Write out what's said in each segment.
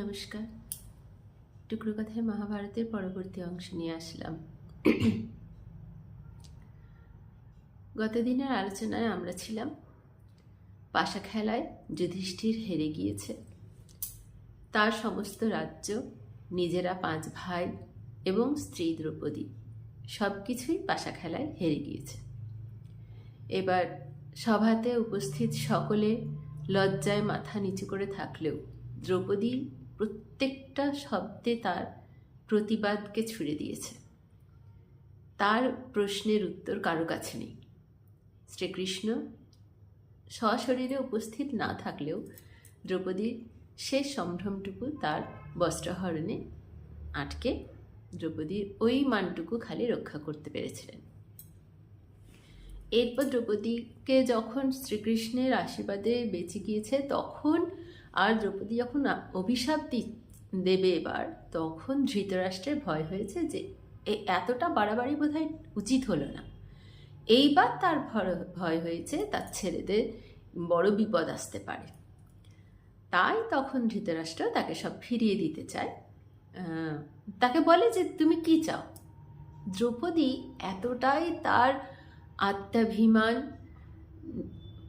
নমস্কার। টুকরো কথায় মহাভারতের পরবর্তী অংশ নিয়ে আসলাম। গত দিনের আলোচনায় আমরা ছিলাম পাশা খেলায় যুধিষ্ঠির হেরে গিয়েছে। তার সমস্ত রাজ্য, নিজেরা পাঁচ ভাই এবং স্ত্রী দ্রৌপদী সব কিছুই পাশা খেলায় হেরে গিয়েছে। এবার সভাতে উপস্থিত সকলে লজ্জায় মাথা নিচু করে থাকলেও দ্রৌপদী প্রত্যেকটা শব্দে তার প্রতিবাদকে ছুড়ে দিয়েছে। তার প্রশ্নের উত্তর কারও কাছে নেই। শ্রীকৃষ্ণ সশরীরে উপস্থিত না থাকলেও দ্রৌপদীর শেষ সম্ভ্রমটুকু তার বস্ত্রহরণে আটকে দ্রৌপদীর ওই মানটুকু খালি রক্ষা করতে পেরেছিলেন। এরপর দ্রৌপদীকে যখন শ্রীকৃষ্ণের আশীর্বাদে বেঁচে গিয়েছে, তখন আর দ্রৌপদী যখন অভিশাপ দেবে এবার, তখন ধৃতরাষ্ট্রের ভয় হয়েছে যে এতটা বাড়াবাড়ি বোধহয় উচিত হলো না। এইবার তার ভয় হয়েছে তার ছেলেদের বড় বিপদ আসতে পারে। তাই তখন ধৃতরাষ্ট্র তাকে সব ফিরিয়ে দিতে চায়। তাকে বলে যে, তুমি কি চাও? দ্রৌপদী এতটাই তার আত্মাভিমান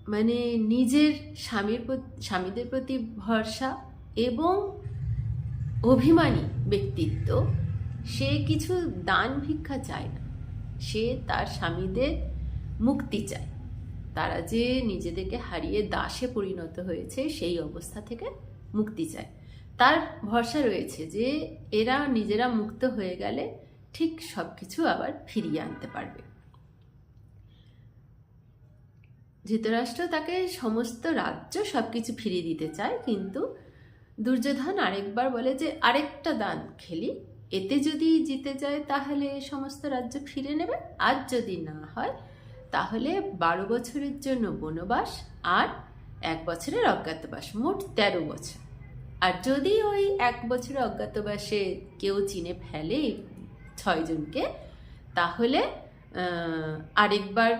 মানে নিজের স্বামীর স্বামীদের প্রতি ভরসা এবং অভিমানী ব্যক্তিত্ব, সে কিছু দান ভিক্ষা চায় না। সে তার স্বামীদের মুক্তি চায়। তারা যে নিজেদেরকে হারিয়ে দাসে পরিণত হয়েছে, সেই অবস্থা থেকে মুক্তি চায়। তার ভরসা রয়েছে যে, এরা নিজেরা মুক্ত হয়ে গেলে ঠিক সব কিছু আবার ফিরিয়ে আনতে পারবে। ধৃতরাষ্ট্র তাকে সমস্ত রাজ্য সব কিছু ফিরিয়ে দিতে চায়, কিন্তু দুর্যোধন আরেকবার বলে যে, আরেকটা দান খেলি, এতে যদি জিতে যায় তাহলে সমস্ত রাজ্য ফিরে নেবে, আর যদি না হয় তাহলে বারো বছরের জন্য বনবাস আর এক বছরের অজ্ঞাতবাস, মোট তেরো বছর। আর যদি ওই এক বছরের অজ্ঞাতবাসে কেউ চিনে ফেলে ছয়জনকে, তাহলে আরেকবার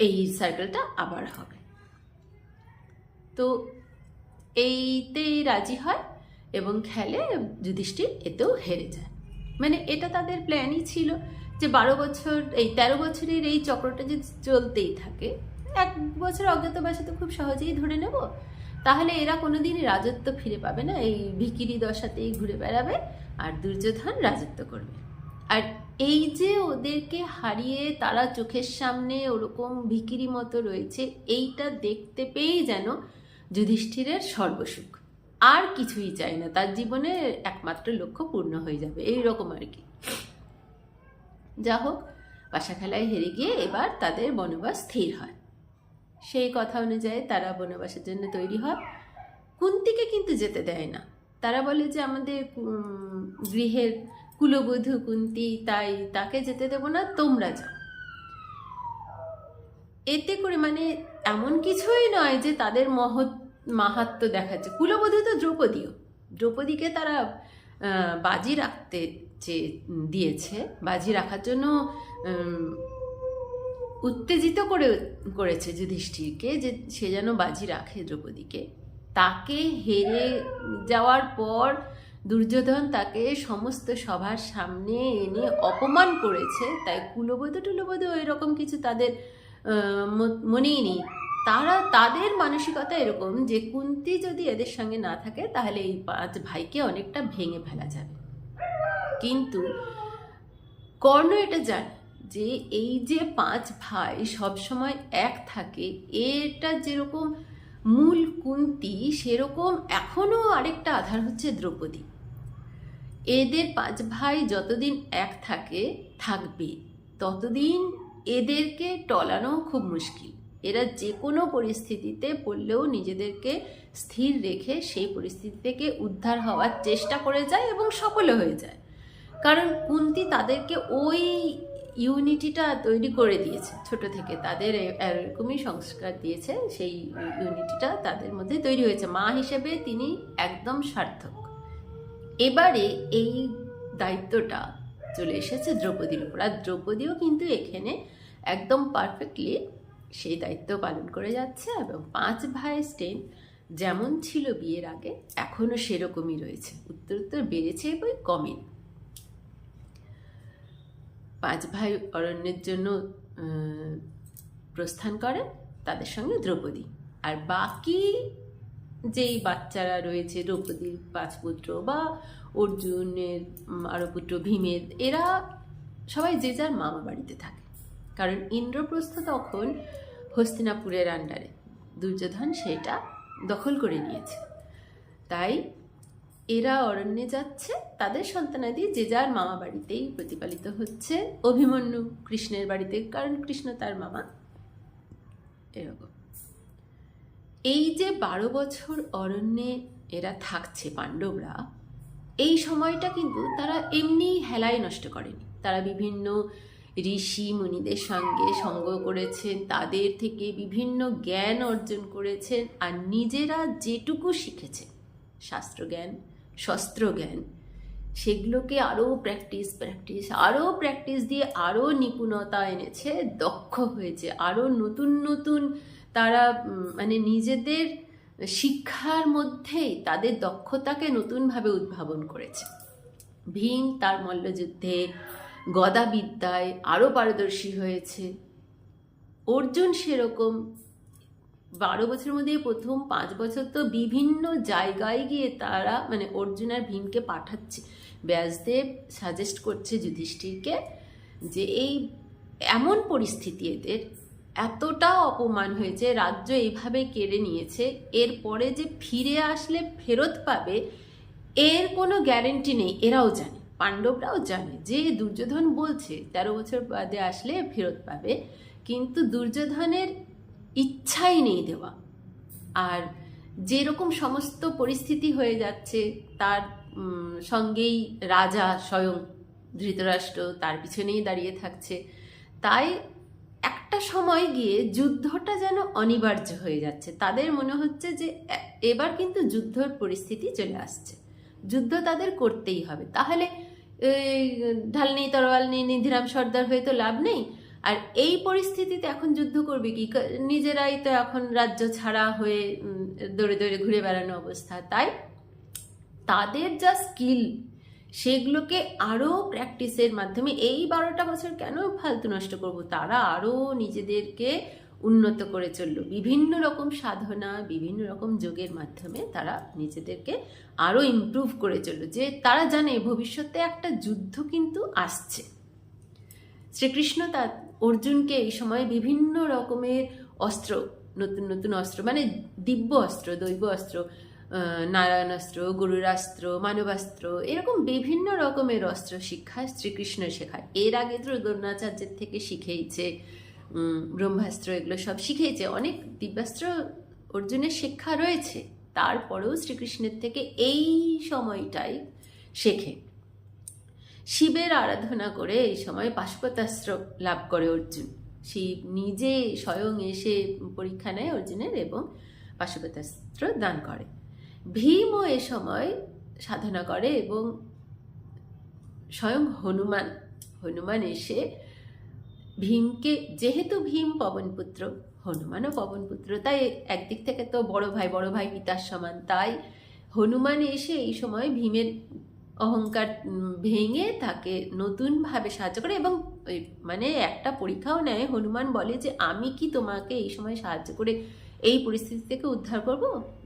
এই সার্কেলটা আবার হবে। তো এইতেই রাজি হয় এবং খেলে যুধিষ্ঠির, এতেও হেরে যায়। মানে এটা তাদের প্ল্যানই ছিল যে বারো বছর, এই তেরো বছরের এই চক্রটা যদি চলতেই থাকে, এক বছর অজ্ঞাতবাসে তো খুব সহজেই ধরে নেব। তাহলে এরা কোনোদিনই রাজত্ব ফিরে পাবে না। এই ভিকিরি দশাতেই ঘুরে বেড়াবে আর দুর্যোধন রাজত্ব করবে। আর এই যে ওদেরকে হারিয়ে তারা চোখের সামনে ওরকম ভিকিরি মতো রয়েছে, এইটা দেখতে পেয়েই যেন যুধিষ্ঠিরের সর্বসুখ। আর কিছুই চাই না, তার জীবনে একমাত্র লক্ষ্য পূর্ণ হয়ে যাবে এই রকম আর কি। যা হোক পাশা খেলায় হেরে গিয়ে এবার তাদের বনবাস স্থির হয়। সেই কথা অনুযায়ী তারা বনবাসের জন্য তৈরি হয়। কুন্তিকে কিন্তু যেতে দেয় না। তারা বলে যে আমাদের গৃহের কুলবধূ কুন্তি, তাই তাকে যেতে দেবো না, তোমরা যাও। এতে করে মানে এমন কিছুই নয় যে তাদের মহৎ, মাহাত্ম দেখাচ্ছে। কুলবধূ তো দ্রৌপদীও। দ্রৌপদীকে তারা বাজি রাখতে যে, দিয়েছে, বাজি রাখার জন্য উত্তেজিত করে, করেছে যুধিষ্ঠিরকে যে সে যেন বাজি রাখে দ্রৌপদীকে। তাকে হেরে যাওয়ার পর দুর্যোধন তাকে সমস্ত সভার সামনে এনে অপমান করেছে। তাই কুলবধূ টুলবধূ এরকম কিছু তাদের মনেই নেই। তারা, তাদের মানসিকতা এরকম যে কুন্তি যদি এদের সঙ্গে না থাকে, তাহলে এই পাঁচ ভাইকে অনেকটা ভেঙে ফেলা যাবে। কিন্তু কর্ণ এটা জানে যে এই যে পাঁচ ভাই সবসময় এক থাকে, এটা যেরকম মূল কুন্তি, সেরকম এখনও আরেকটা আধার হচ্ছে দ্রৌপদী। এদের পাঁচ ভাই যতদিন এক থাকে, থাকবে, ততদিন এদেরকে টলানো খুব মুশকিল। এরা যে কোনো পরিস্থিতিতে পড়লেও নিজেদেরকে স্থির রেখে সেই পরিস্থিতি থেকে উদ্ধার হওয়ার চেষ্টা করে যায় এবং সফলও হয়ে যায়। কারণ কুন্তি তাদেরকে ওই ইউনিটিটা তৈরি করে দিয়েছে। ছোট থেকে তাদের এরকমই সংস্কার দিয়েছে, সেই ইউনিটিটা তাদের মধ্যে তৈরি হয়েছে। মা হিসেবে তিনি একদম সার্থক। এবারে এই দায়িত্বটা চলে এসেছে দ্রৌপদীর উপর। আর দ্রৌপদীও কিন্তু এখানে একদম পারফেক্টলি সেই দায়িত্ব পালন করে যাচ্ছে এবং পাঁচ ভাই স্টেন যেমন ছিল বিয়ের আগে এখনও সেরকমই রয়েছে। উত্তর উত্তর বেড়েছে বই কমেনি। পাঁচ ভাই অরণ্যের জন্য প্রস্থান করেন তাদের সঙ্গে দ্রৌপদী। আর বাকি যেই বাচ্চারা রয়েছে দ্রৌপদীর পাঁচ পুত্র বা অর্জুনের উম, আরও পুত্র ভীমের এরা সবাই যে যার মামা বাড়িতে থাকে। কারণ ইন্দ্রপ্রস্থ তখন হস্তিনাপুরের আন্ডারে দুর্যোধন সেটা দখল করে নিয়েছে। তাই এরা অরণ্যে যাচ্ছে তাদের সন্তানাদি যে যার মামা বাড়িতেই প্রতিপালিত হচ্ছে। অভিমন্যু কৃষ্ণের বাড়িতে কারণ কৃষ্ণ তার মামা এরকম। এই যে বারো বছর অরণ্যে এরা থাকছে পাণ্ডবরা, এই সময়টা কিন্তু তারা এমনি হেলায় নষ্ট করেনি। তারা বিভিন্ন ঋষি মুনিদের সঙ্গে সঙ্গ করেছেন তাদের থেকে বিভিন্ন জ্ঞান অর্জন করেছেন আর নিজেরা যেটুকু শিখেছে, শাস্ত্রজ্ঞান শস্ত্র জ্ঞান সেগুলোকে আরও প্র্যাকটিস প্র্যাকটিস আরও প্র্যাকটিস দিয়ে আরও নিপুণতা এনেছে, দক্ষ হয়েছে, আরও নতুন নতুন তারা মানে নিজেদের শিক্ষার মধ্যেই তাদের দক্ষতাকে নতুনভাবে উদ্ভাবন করেছে। ভীম তার মল্লযুদ্ধে গদাবিদ্যায় আরও পারদর্শী হয়েছে। অর্জুন সেরকম বারো বছরের মধ্যে প্রথম পাঁচ বছর তো বিভিন্ন জায়গায় গিয়ে তারা মানে অর্জুন আর ভীমকে পাঠাচ্ছে। ব্যাসদেব সাজেস্ট করছে যুধিষ্ঠিরকে যে এই এমন পরিস্থিতি এদের এতটা অপমান হয়েছে, রাজ্য এইভাবে কেড়ে নিয়েছে, এরপরে যে ফিরে আসলে ফেরত পাবে, এর কোনো গ্যারেন্টি নেই, এরাও জানে, পাণ্ডবরাও জানে, যে দুর্যোধন বলছে, তেরো বছর বাদে আসলে ফেরত পাবে, কিন্তু দুর্যোধনের ইচ্ছাই নেই দেওয়া। আর যেরকম সমস্ত পরিস্থিতি হয়ে যাচ্ছে, তার সঙ্গেই রাজা স্বয়ং ধৃতরাষ্ট্র তার পিছনেই দাঁড়িয়ে থাকছে। তাই একটা সময় গিয়ে যুদ্ধটা যেন অনিবার্য হয়ে যাচ্ছে। তাদের মনে হচ্ছে যে এবার কিন্তু যুদ্ধর পরিস্থিতি চলে আসছে। যুদ্ধ তাদের করতেই হবে। তাহলে ঢাল নেই তরোয়াল নেই নিধিরাম, সর্দার হয়ে তো লাভ নেই। আর এই পরিস্থিতিতে এখন যুদ্ধ করবে কি? নিজেরাই তো এখন রাজ্য ছাড়া হয়ে দৌড়ে দৌড়ে ঘুরে বেড়ানো অবস্থা। তাই তাদের যা স্কিল সেগুলোকে আরও প্র্যাকটিসের মাধ্যমে এই বারোটা বছর কেন ফালতু নষ্ট করব? তারা আরও নিজেদেরকে উন্নত করে চলল। বিভিন্ন রকম সাধনা, বিভিন্ন রকম যোগের মাধ্যমে তারা নিজেদেরকে আরও ইমপ্রুভ করে চলল। যে তারা জানে ভবিষ্যতে একটা যুদ্ধ কিন্তু আসছে। শ্রীকৃষ্ণ তার অর্জুনকে এই সময় বিভিন্ন রকমের অস্ত্র, নতুন নতুন অস্ত্র মানে দিব্য অস্ত্র, দৈব অস্ত্র নারায়ণাস্ত্র, গরুরাস্ত্র, মানবাস্ত্র, এরকম বিভিন্ন রকমের অস্ত্র শিক্ষা শ্রীকৃষ্ণ শেখায় এর আগে তো দ্রোণাচার্যের থেকে শিখেইছে ব্রহ্মাস্ত্র, এগুলো সব শিখেইছে। অনেক দিব্যাস্ত্র অর্জুনের শিক্ষা রয়েছে। তারপরেও শ্রীকৃষ্ণের থেকে এই সময়টাই শেখে। শিবের আরাধনা করে এই সময় পাশুপতাস্ত্র লাভ করে অর্জুন। শিব নিজে স্বয়ং এসে পরীক্ষা নেয় অর্জুনের এবং পাশুপতাস্ত্র দান করে। ভীমও এ সময় সাধনা করে এবং স্বয়ং হনুমান হনুমান এসে ভীমকে, যেহেতু ভীম পবনপুত্র, হনুমানও পবনপুত্র, তাই একদিক থেকে তো বড় ভাই বড় ভাই পিতার সমান, তাই হনুমান এসে এই সময় ভীমের অহংকার ভেঙে তাকে নতুনভাবে সাহায্য করে এবং মানে একটা পরীক্ষাও নেয়। হনুমান বলে যে, আমি কি তোমাকে এই সময় সাহায্য করে এই পরিস্থিতি থেকে উদ্ধার করব?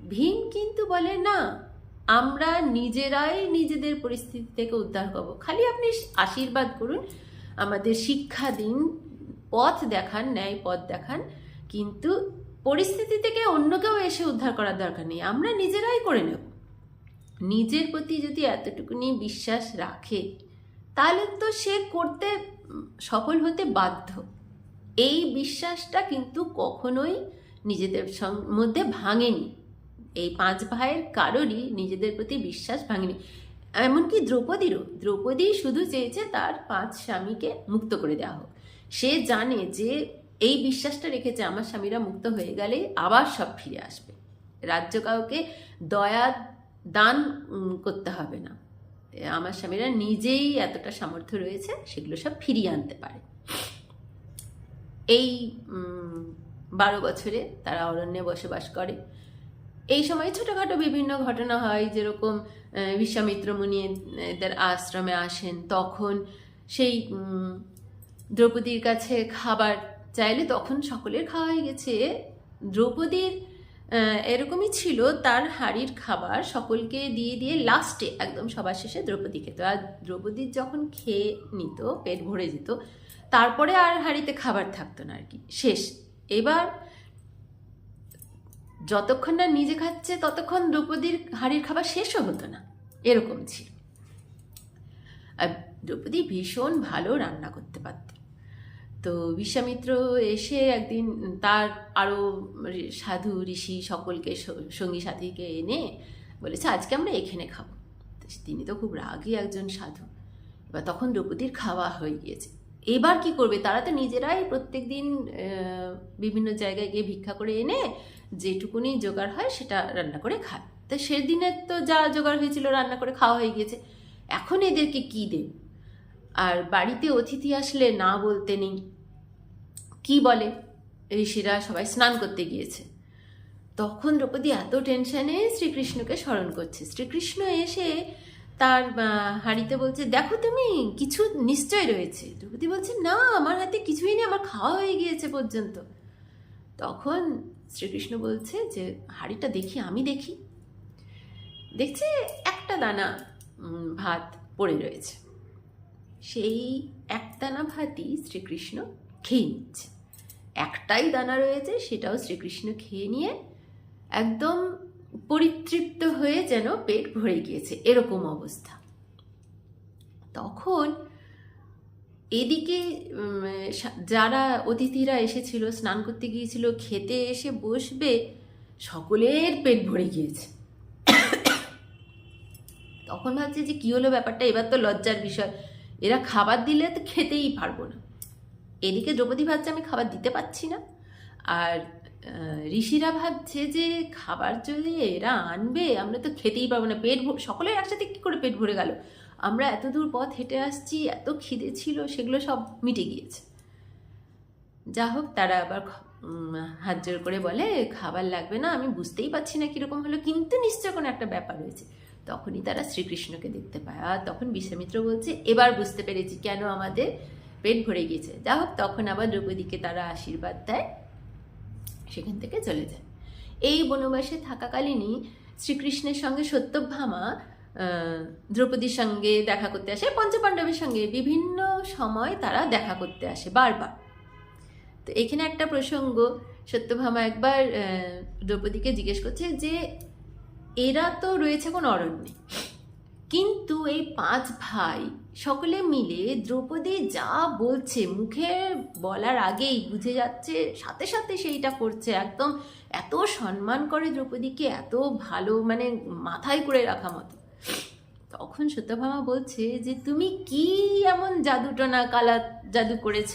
ভীম কিন্তু বলে, না, আমরা নিজেরাই নিজেদের পরিস্থিতি থেকে উদ্ধার করব। খালি আপনি আশীর্বাদ করুন, আমাদের শিক্ষা দিন, পথ দেখান, ন্যায় পথ দেখান, কিন্তু পরিস্থিতি থেকে অন্য কেউ এসে উদ্ধার করার দরকার নেই, আমরা নিজেরাই করে নেব। নিজের প্রতি যদি এতটুকুনি বিশ্বাস রাখে, তাহলে তো সে করতে সফল হতে বাধ্য। এই বিশ্বাসটা কিন্তু কখনোই নিজেদের মধ্যে ভাঙেনি। এই পাঁচ ভাইয়ের কারোরই নিজেদের প্রতি বিশ্বাস ভাঙেনি। এমনকি দ্রৌপদীরও, দ্রৌপদী শুধু চেয়েছে তার পাঁচ স্বামীকে মুক্ত করে দেওয়া হোক। সে জানে যে এই বিশ্বাসটা রেখেছে আমার স্বামীরা মুক্ত হয়ে গেলে আবার সব ফিরে আসবে। রাজ্য কাউকে দয়া, দান করতে হবে না। আমার স্বামীরা নিজেই এতটা সামর্থ্য রয়েছে, সেগুলো সব ফিরিয়ে আনতে পারে। এই বারো বছরে তারা অরণ্যে বসবাস করে। এই সময় ছোটোখাটো বিভিন্ন ঘটনা হয়, যেরকম বিশ্বামিত্র মুনি এদের আশ্রমে আসেন, তখন সেই দ্রৌপদীর কাছে খাবার চাইলে তখন সকলের খাওয়া হয়ে গেছে। দ্রৌপদীর এরকমই ছিল, তার হাড়ির খাবার সকলকে দিয়ে দিয়ে লাস্টে একদম সবার শেষে দ্রৌপদী খেত। আর দ্রৌপদীর যখন খেয়ে নিত, পেট ভরে যেত, তারপরে আর হাঁড়িতে খাবার থাকতো না আর কি, শেষ। এবার যতক্ষণ না নিজে খাচ্ছে, ততক্ষণ দ্রৌপদীর হাড়ির খাবার শেষও হতো না। এরকম ছিল। আর দ্রৌপদী ভীষণ ভালো রান্না করতে পারত তো বিশ্বামিত্র এসে একদিন তার আরও সাধু, ঋষি সকলকে সঙ্গী সাথীকে এনে বলেছে, আজকে আমরা এখানে খাব। তিনি তো খুব রাগী একজন সাধু। এবার তখন দ্রৌপদীর খাওয়া হয়ে গিয়েছে। এবার কি করবে? তারা তো নিজেরাই প্রত্যেক দিন বিভিন্ন জায়গায় গিয়ে ভিক্ষা করে এনে যেটুকুনি জোগাড় হয় সেটা রান্না করে খায়। তা সেদিনের তো যা জোগাড় হয়েছিল, রান্না করে খাওয়া হয়ে গিয়েছে। এখন এদেরকে কি দেব? আর বাড়িতে অতিথি আসলে না বলতে নেই। কি বলে? ঋষিরা সবাই স্নান করতে গিয়েছে। তখন দ্রৌপদী এত টেনশনে শ্রীকৃষ্ণকে স্মরণ করছে। শ্রীকৃষ্ণ এসে তার হাঁড়িতে বলছে, দেখো তুমি, কিছু নিশ্চয় রয়েছে। দ্রৌপদী বলছে, না, আমার হাতে কিছুই নেই, আমার খাওয়া হয়ে গিয়েছে পর্যন্ত। তখন শ্রীকৃষ্ণ বলছে যে, হাঁড়িটা দেখি, আমি দেখি। দেখছে একটা দানা ভাত পড়ে রয়েছে। সেই একদানা ভাতই শ্রীকৃষ্ণ খেয়ে নিচ্ছে। একটাই দানা রয়েছে, সেটাও শ্রীকৃষ্ণ খেয়ে নিয়ে একদম পরিতৃপ্ত হয়ে যেন পেট ভরে গিয়েছে। এরকম অবস্থা। তখন এদিকে যারা অতিথিরা এসেছিল, স্নান করতে গিয়েছিল, খেতে এসে বসবে, সকলের পেট ভরে গিয়েছে। তখন ভাবছে যে কি হলো ব্যাপারটা? এবার তো লজ্জার বিষয়। এরা খাবার দিলে তো খেতেই পারব না। এদিকে দ্রৌপদী ভাবছে, আমি খাবার দিতে পারছি না। আর ঋষিরা ভাবছে যে খাবার যদি এরা আনবে, আমরা তো খেতেই পারব না, পেট সকলের একসাথে কী করে পেট ভরে গেল? আমরা এত দূর পথ হেঁটে আসছি, এত খিদে ছিল, সেগুলো সব মিটে গিয়েছে। যা হোক, তারা আবার হাত জোর করে বলে, খাবার লাগবে না, আমি বুঝতেই পারছি না কীরকম হলো, কিন্তু নিশ্চয় কোনো একটা ব্যাপার রয়েছে। তখনই তারা শ্রীকৃষ্ণকে দেখতে পায়, আর তখন বিশ্বামিত্র বলছে, এবার বুঝতে পেরেছি কেন আমাদের পেট ভরে গিয়েছে। যা হোক, তখন আবার দ্রৌপদীকে তারা আশীর্বাদ দেয়। সেখান থেকে চলে যায়। এই বনবাসে থাকাকালীনই শ্রীকৃষ্ণের সঙ্গে সত্যভামা দ্রৌপদীর সঙ্গে দেখা করতে আসে, পঞ্চপাণ্ডবের সঙ্গে বিভিন্ন সময় তারা দেখা করতে আসে বারবার। তো এখানে একটা প্রসঙ্গ, সত্যভামা একবার দ্রৌপদীকে জিজ্ঞেস করছে যে, এরা তো রয়েছে কোন অরণ্যে। কিন্তু এই পাঁচ ভাই সকলে মিলে দ্রৌপদী যা বলছে, মুখে বলার আগেই বুঝে যাচ্ছে, সাথে সাথে সেইটা করছে। একদম এত সম্মান করে দ্রৌপদীকে, এত ভালো মানে মাথায় করে রাখা মতো। তখন সত্যভামা বলছে যে, তুমি কি এমন জাদুটনা কালা জাদু করেছ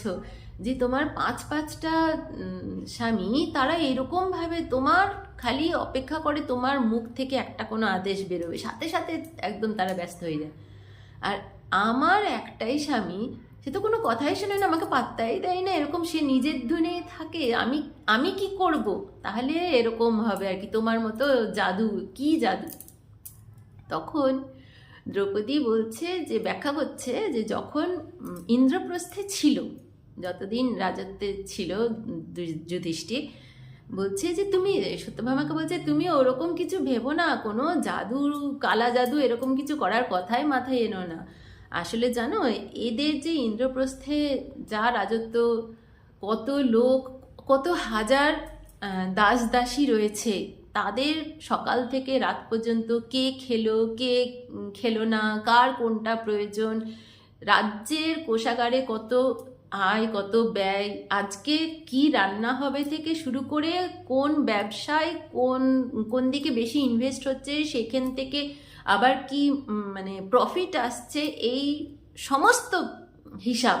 যে তোমার পাঁচ পাঁচটা স্বামী তারা এরকম ভাবে তোমার খালি অপেক্ষা করে তোমার মুখ থেকে একটা কোনো আদেশ বেরোবে। সাথে সাথে একদম তারা ব্যস্ত হয়ে যায়। আর আমার একটাই স্বামী, সে তো কোনো কথাই শোনে না, আমাকে পাত্তাই দেয় না। এরকম সে নিজের ধুনে থাকে। আমি আমি কি করব? তাহলে এরকম হবে আর কি। তোমার মতো জাদু, কি জাদু? তখন দ্রৌপদী বলছে যে, ব্যাখ্যা করছে যে, যখন ইন্দ্রপ্রস্থে ছিল, যতদিন রাজত্বে ছিল যুধিষ্ঠির বলছে যে তুমি সত্যভামাকে বলছে, তুমি ওরকম কিছু ভেবো না, কোনো জাদু, কালা জাদু এরকম কিছু করার কথাই মাথায় এনো না। আসলে জানো, এদের যে ইন্দ্রপ্রস্থে যা রাজত্ব, কত লোক, কত হাজার দাস দাসী রয়েছে, তাদের সকাল থেকে রাত পর্যন্ত কে খেলো কে খেলো না, কার কোনটা প্রয়োজন, রাজ্যের কোষাগারে কত আয়, কত ব্যয়, আজকে কি রান্না হবে থেকে শুরু করে কোন ব্যবসায় কোন কোন দিকে বেশি ইনভেস্ট হচ্ছে, সেখান থেকে আবার কি মানে প্রফিট আসছে, এই সমস্ত হিসাব।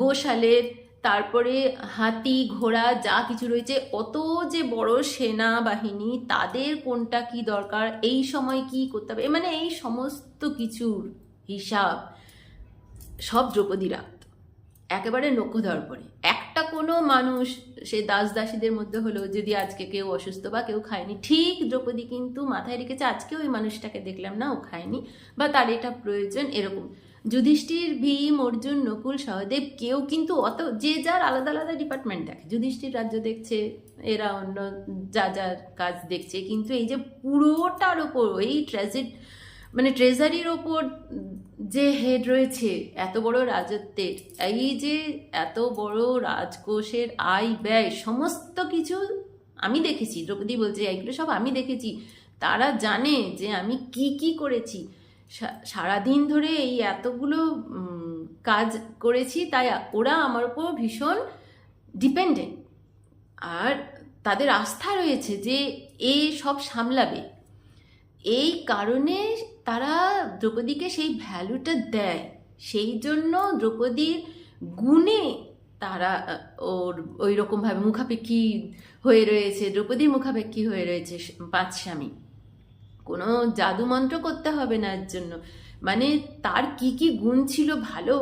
গোশালের তারপরে হাতি, ঘোড়া, যা কিছু রয়েছে, অত যে বড় সেনা বাহিনী তাদের কোনটা কি দরকার, এই সময় কি করতে হবে মানে এই সমস্ত কিছুর হিসাব। সব দ্রৌপদী রাখত একেবারে একটা একটা কোনো মানুষ সে দাস দাসীদের মধ্যে হলো যদি আজকে কেউ অসুস্থ বা কেউ খায়নি, ঠিক দ্রৌপদী কিন্তু মাথায় রেখেছে, আজকে ওই মানুষটাকে দেখলাম না, ও খায়নি বা তার এটা প্রয়োজন এরকম। যুধিষ্ঠির, ভীম, অর্জুন, নকুল, সহদেব কেউ কিন্তু অত, যে যার আলাদা আলাদা ডিপার্টমেন্ট দেখে। যুধিষ্ঠির রাজ্য দেখছে, এরা অন্য যা যার কাজ দেখছে, কিন্তু এই যে পুরোটার ওপর এই ট্রেজেড মানে ট্রেজারির ওপর যে হেড রয়েছে, এত বড় রাজত্বের এই যে এত বড় রাজকোষের আয় ব্যয়, সমস্ত কিছু আমি দেখেছি, দ্রৌপদী বলছে এইগুলো সব আমি দেখেছি। তারা জানে যে আমি কি কি করেছি। সারাদিন ধরে এই এতগুলো কাজ করেছি, তাই ওরা আমার উপর ভীষণ ডিপেন্ডেন্ট আর তাদের আস্থা রয়েছে যে এ সব সামলাবে। এই কারণে তারা দ্রৌপদীকে সেই ভ্যালুটা দেয়। সেই জন্য দ্রৌপদীর গুণে তারা ওর ওই রকমভাবে মুখাপেক্ষী হয়ে রয়েছে, দ্রৌপদীর মুখাপেক্ষি হয়ে রয়েছে পাঁচ স্বামী কোনো জাদুমন্ত্র করতে হবে না এর জন্য। মানে তার কি কি গুণ ছিল ভালো,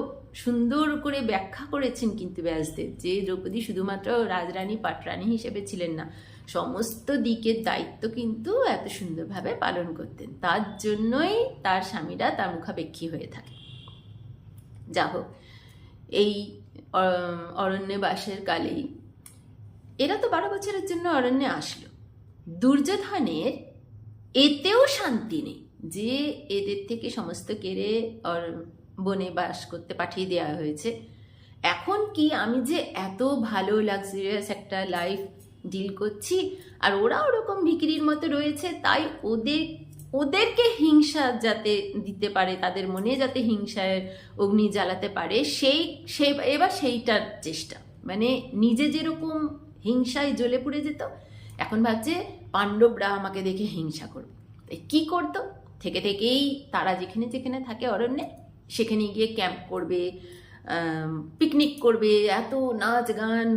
সুন্দর করে ব্যাখ্যা করেছেন কিন্তু ব্যাসদেব যে দ্রৌপদী শুধুমাত্র রাজরানী, পাটরানী হিসেবে ছিলেন না। সমস্ত দিকের দায়িত্ব কিন্তু এত সুন্দরভাবে পালন করতেন। তার জন্যই তার স্বামীরা তার মুখাপেক্ষী হয়ে থাকে। যা হোক, এই অরণ্যে বাসের কালেই এরা তো বারো বছরের জন্য অরণ্যে আসলো। দুর্যোধনের এতেও শান্তি নেই যে এদের থেকে সমস্ত কেড়ে বনে বাস করতে পাঠিয়ে দেওয়া হয়েছে। এখন কি আমি যে এত ভালো লাক্সারিয়াস একটা লাইফ ডিল করছি। আর ওরা ওরকম ভিকিরির মতো রয়েছে, তাই ওদের, ওদেরকে হিংসা যাতে দিতে পারে, তাদের মনে যাতে হিংসায় অগ্নি জ্বালাতে পারে, সেই সেই এবার সেইটার চেষ্টা। মানে নিজে যেরকম হিংসায় জ্বলে পুড়ে যেত, এখন ভাবছে পাণ্ডবরা আমাকে দেখে হিংসা করবে। তাই কী করতো? থেকে থেকেই তারা যেখানে যেখানে থাকে অরণ্যে, সেখানে গিয়ে ক্যাম্প করবে পিকনিক করবে, এত নাচ গান,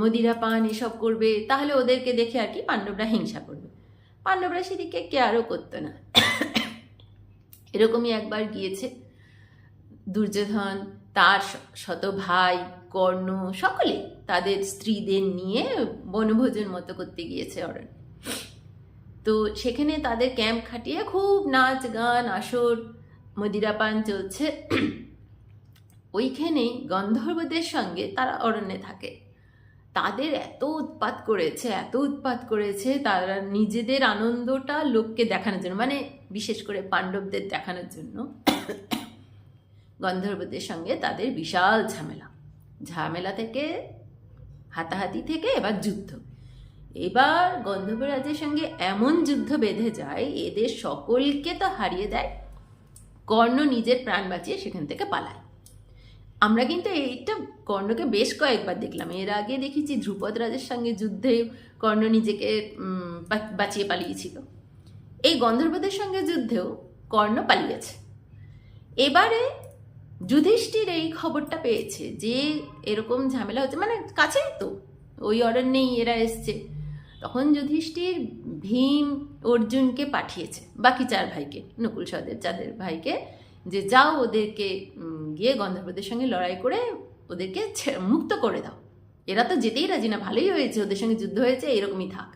মদিরা পান এসব করবে, তাহলে ওদেরকে দেখে আর কি পাণ্ডবরা হিংসা করবে। পাণ্ডবরা সেদিকে কেয়ারও করতো না। এরকমই একবার গিয়েছে দুর্যোধন, তার শত ভাই, কর্ণ, সকলে তাদের স্ত্রীদের নিয়ে বনভোজন মতো করতে গিয়েছে অরণ্য। তো সেখানে তাদের ক্যাম্প খাটিয়ে খুব নাচ গান, আসর মদিরাপান চলছে। ওইখানেই গন্ধর্বদের সঙ্গে তারা অরণ্যে থাকে। তাদের এত উৎপাত করেছে, এত উৎপাত করেছে, তারা নিজেদের আনন্দটা লোককে দেখানোর জন্য মানে বিশেষ করে পাণ্ডবদের দেখানোর জন্য গন্ধর্বদের সঙ্গে তাদের বিশাল ঝামেলা। ঝামেলা থেকে, হাতাহাতি থেকে এবার যুদ্ধ। এবার গন্ধর্বরাজের সঙ্গে এমন যুদ্ধ বেঁধে যায়, এদের সকলকে তো হারিয়ে দেয়, কর্ণ নিজের প্রাণ বাঁচিয়ে সেখান থেকে পালায়। আমরা কিন্তু এইটা কর্ণকে বেশ কয়েকবার দেখলাম। এর আগে দেখেছি ধ্রুপদ রাজের সঙ্গে যুদ্ধে কর্ণ নিজেকে বাঁচিয়ে পালিয়েছিল। এই গন্ধর্বদের সঙ্গে যুদ্ধেও কর্ণ পালিয়েছে। এবারে যুধিষ্ঠির এই খবরটা পেয়েছে যে, এরকম ঝামেলা হচ্ছে। মানে কাছেই তো, ওই অরণ্যেই এরা এসছে। তখন যুধিষ্ঠির ভীম অর্জুনকে পাঠিয়েছে, বাকি চার ভাইকে, নকুল সহদেব চাঁদের ভাইকে। যে যাও ওদেরকে গিয়ে গন্ধর্বদের সঙ্গে লড়াই করে ওদেরকে মুক্ত করে দাও। এরা তো যেতেই রাজি না, ভালোই হয়েছে, ওদের সঙ্গে যুদ্ধ হয়েছে, এরকমই থাক।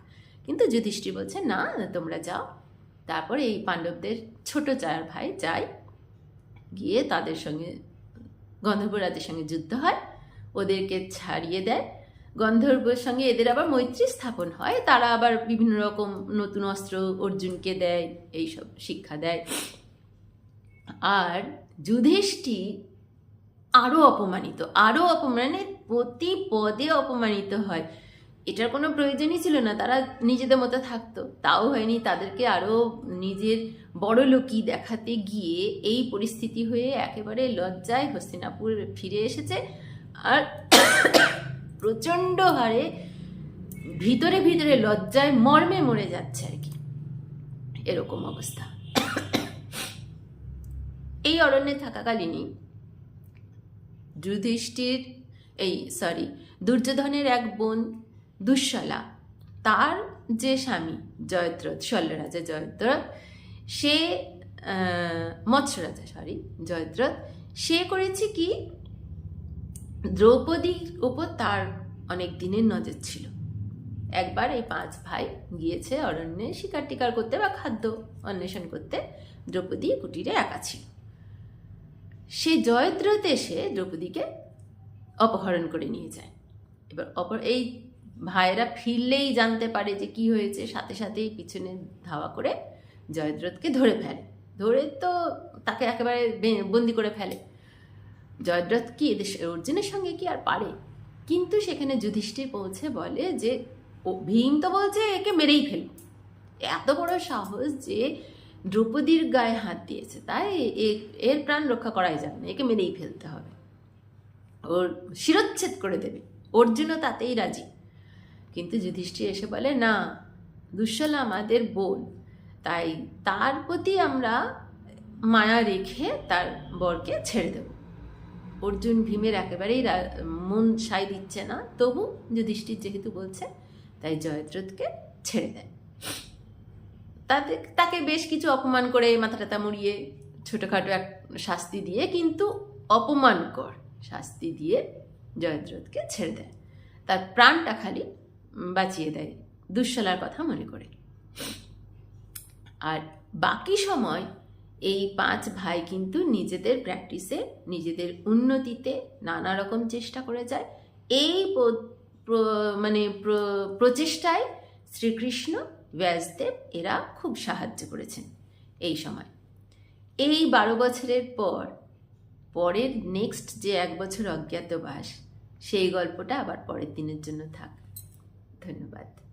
কিন্তু যুধিষ্ঠির বলছে, না, তোমরা যাও। তারপরে এই পাণ্ডবদের ছোট চার ভাই যায় গিয়ে তাদের সঙ্গে গন্ধর্ব রাজের সঙ্গে যুদ্ধ হয়, ওদেরকে ছাড়িয়ে দেয়। গন্ধর্বর সঙ্গে এদের আবার মৈত্রী স্থাপন হয়, তারা আবার বিভিন্ন রকম নতুন অস্ত্র অর্জুনকে দেয়, এইসব শিক্ষা দেয়। আর যুধিষ্ঠির আরও অপমানিত আরও অপমানে প্রতি পদে অপমানিত হয়। এটার কোনো প্রয়োজনই ছিল না, তারা নিজেদের মতো থাকতো। তাও হয়নি, তাদেরকে আরও নিজের বড় লোকই দেখাতে গিয়ে এই পরিস্থিতি হয়ে একেবারে লজ্জায় হস্তিনাপুর ফিরে এসেছে। আর প্রচণ্ড হারে ভিতরে ভিতরে লজ্জায় মর্মে মরে যাচ্ছে আর কি। এরকম অবস্থা। এই অরণ্যে থাকাকালীনই যুধিষ্ঠির, এই সরি দুর্যোধনের এক বোন দুঃশলা, তার যে স্বামী জয়দ্রথ শল্যরাজা জয়দ্রথ, সে মৎস্যরাজা সরি জয়দ্রথ, সে করেছে কি? দ্রৌপদীর উপর তার অনেক দিনের নজর ছিল। একবার এই পাঁচ ভাই গিয়েছে অরণ্যে শিকার টিকার করতে বা খাদ্য অন্বেষণ করতে, দ্রৌপদী কুটিরে একা ছিল। সে জয়দ্রথ এসে দ্রৌপদীকে অপহরণ করে নিয়ে যায়। এবার অপর, এই ভাইয়েরা ফিরলেই জানতে পারে যে কি হয়েছে, সাথে সাথেই পিছনে ধাওয়া করে জয়দ্রথকে ধরে ফেলে। ধরে তো তাকে একেবারে বন্দি করে ফেলে। জয়দ্রথ কি এদের অর্জুনের সঙ্গে কি আর পারে? কিন্তু সেখানে যুধিষ্ঠির পৌঁছে বলে যে ভীম তো বলছে একে মেরেই ফেলব এত বড় সাহস যে দ্রৌপদীর গায়ে হাত দিয়েছে, তাই এর প্রাণ রক্ষা করাই যাবে না, একে মেরেই ফেলতে হবে। ওর শিরচ্ছেদ করে দেবে অর্জুনও তাতেই রাজি। কিন্তু যুধিষ্ঠির এসে বলে, না, দুঃশলা আমাদের বোন, তাই তার প্রতি আমরা মায়া রেখে তার বরকে ছেড়ে দেব। অর্জুন ভীমের একেবারেই মন সাই দিচ্ছে না, তবু যুধিষ্ঠির যেহেতু বলছে, তাই জয়দ্রথকে ছেড়ে দেয়। তাতে, তাকে বেশ কিছু অপমান করে মাথা টাথা মুড়িয়ে ছোটোখাটো এক শাস্তি দিয়ে, কিন্তু অপমানকর শাস্তি দিয়ে জয়দ্রথকে ছেড়ে দেয়। তার প্রাণটা খালি বাঁচিয়ে দেয় দুঃশলার কথা মনে করে। আর বাকি সময় এই পাঁচ ভাই কিন্তু নিজেদের প্র্যাকটিসে নিজেদের উন্নতিতে নানা রকম চেষ্টা করে যায়। এই মানে প্র- প্রচেষ্টায় শ্রীকৃষ্ণ ব্যাসদেব এরা খুব সাহায্য করেছেন এই সময়। এই বারো বছরের পর, পরের নেক্সট যে এক বছর অজ্ঞাতবাস, সেই গল্পটা আবার পরের দিনের জন্য থাক। ধন্যবাদ।